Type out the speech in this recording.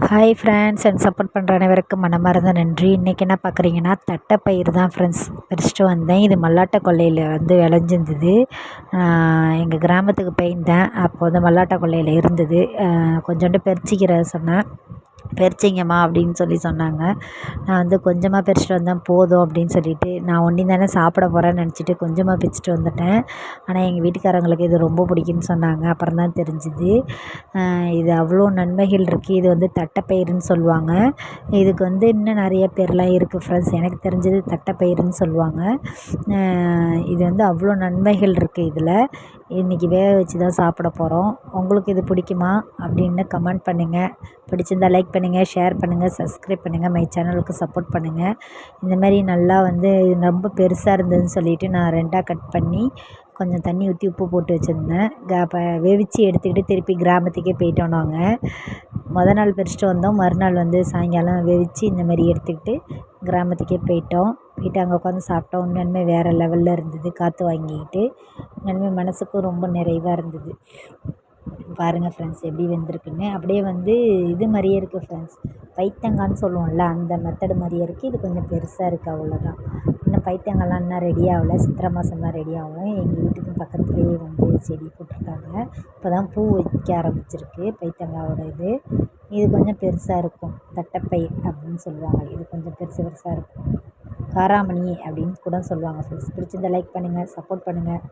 Hi friends and support பண்ணுற அனைவருக்கும் மனமார்ந்த நன்றி. இன்றைக்கி என்ன பார்க்குறீங்கன்னா தட்டைப்பயிர் தான் ஃப்ரெண்ட்ஸ் பறிச்சுட்டு வந்தேன். இது மல்லாட்ட கொல்லையில் வந்து விளைஞ்சிருந்தது. எங்கள் கிராமத்துக்கு போயிருந்தேன். அப்போ வந்து மல்லாட்ட கொல்லையில் இருந்தது. கொஞ்சோண்டு பறிச்சிக்கிற சொன்னேன். பறிச்சிங்கம்மா அப்படின்னு சொல்லி சொன்னாங்க. நான் வந்து கொஞ்சமாக பறிச்சிட்டு வந்தேன் போதும் அப்படின்னு சொல்லிட்டு நான் ஒண்டி தானே சாப்பிட போகிறேன்னு நினச்சிட்டு கொஞ்சமாக பறிச்சிட்டு வந்துட்டேன். ஆனால் எங்கள் வீட்டுக்காரங்களுக்கு இது ரொம்ப பிடிக்கும்னு சொன்னாங்க. அப்புறம் தான் தெரிஞ்சுது. இது அவ்வளோ நன்மைகள் இருக்குது இது வந்து தட்டைப்பயிறுன்னு சொல்லுவாங்க. இதுக்கு வந்து இன்னும் நிறைய பேர்லாம் இருக்குது ஃப்ரெண்ட்ஸ் எனக்கு தெரிஞ்சது தட்டைப்பயிறுன்னு சொல்லுவாங்க. இது வந்து அவ்வளோ நன்மைகள் இருக்குது இதில். இன்றைக்கி வேக வச்சு தான் சாப்பிட போகிறோம் உங்களுக்கு இது பிடிக்குமா அப்படின்னு கமெண்ட் பண்ணுங்கள் பிடிச்சிருந்தா லைக் பண்ணுங்கள் ஷேர் பண்ணுங்கள் சப்ஸ்கிரைப் பண்ணுங்கள் மை சேனலுக்கு சப்போர்ட் பண்ணுங்கள் இந்தமாரி நல்லா வந்து ரொம்ப பெருசாக இருந்ததுன்னு சொல்லிட்டு நான் ரெண்டாக கட் பண்ணி கொஞ்சம் தண்ணி ஊற்றி உப்பு போட்டு வச்சுருந்தேன். அப்போ வேவிச்சு எடுத்துக்கிட்டு திருப்பி கிராமத்துக்கே போயிட்டோம் நாங்கள் மொதல் நாள் பறிச்சிட்டு வந்தோம். மறுநாள் வந்து சாயங்காலம் வேவிச்சு இந்தமாரி எடுத்துக்கிட்டு கிராமத்துக்கே போயிட்டோம். போயிட்டு அங்கே உட்காந்து சாப்பிட்டோம். உண்மையாலுமே வேறு லெவலில் இருந்தது. காற்று வாங்கிக்கிட்டு உண்மையாலுமே மனதுக்கும் ரொம்ப நிறைவாக இருந்தது. பாருங்கள் ஃப்ரெண்ட்ஸ் எப்படி வெந்திருக்குன்னு. அப்படியே வந்து இது மாதிரியே இருக்குது ஃப்ரெண்ட்ஸ் பைத்தங்கான்னு சொல்லுவோம்ல அந்த மெத்தடு மாதிரியே இருக்குது இது கொஞ்சம் பெருசாக இருக்குது அவ்வளோதான் இன்னும் பைத்தங்காலாம் இன்னும் ரெடி ஆகல. சித்திரை மாதம் தான் ரெடி ஆகும். எங்கள் வீட்டுக்கு பக்கத்துலேயே வந்து செடி போட்டிருக்காங்க. இப்போ தான் பூ வைக்க ஆரம்பிச்சிருக்கு பைத்தங்காவோட இது. இது கொஞ்சம் பெருசாக இருக்கும். தட்டைப்பயிர் அப்படின்னு சொல்லுவாங்க. இது கொஞ்சம் பெருசு பெருசாக இருக்கும். காராமணி அப்படின்னு கூட சொல்லுவாங்க ஃப்ரெண்ட்ஸ் பிடிச்சிருந்தா லைக் பண்ணுங்கள் சப்போர்ட் பண்ணுங்கள்